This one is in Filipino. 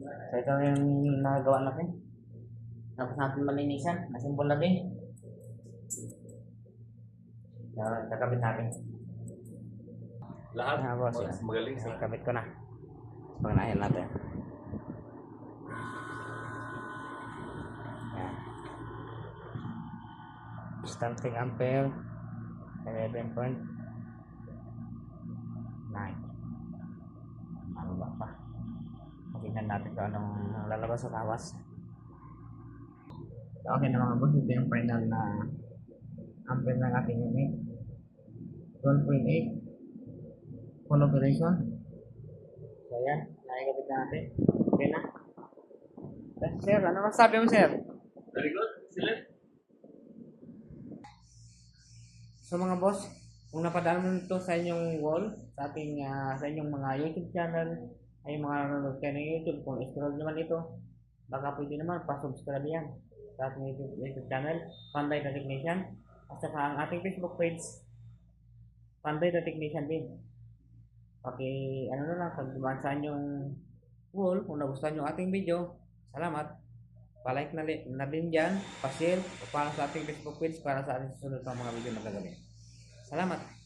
So ito yung nagawa natin. Tapos natin malinisan. Nasimbol na din. So, kakabit natin. Lahat. Ah, boss. Mas magaling Kasi sa kabit ko na. Pagnahin natin. Yan. Starting ampere 11.9 natin kung anong lalabas sa tawas. Okay na mga boss, ito yung final na ampere ng ating unit. 12.8 full operation. So yan, nakikabit na natin. Okay na. Eh, sir, ano masabi mo sir? Very good. Excellent. So mga boss, kung napadaan mo nito sa inyong wall, sa ating ah, sa inyong mga YouTube channel, ay mga nanonood kayo ng YouTube, kung scroll naman ito, baka pwede naman pa-subscribe yan sa ating YouTube, YouTube channel, Panday the Technician, at saka ang ating Facebook page, Panday the Technician din. Paki, ano na lang, pag sa inyong wall, kung nagustuhan yung ating video, salamat. Pa-like na, li- na din dyan, pa-share, para sa ating Facebook page, para sa ating susunod na mga video na gagawin. Salamat!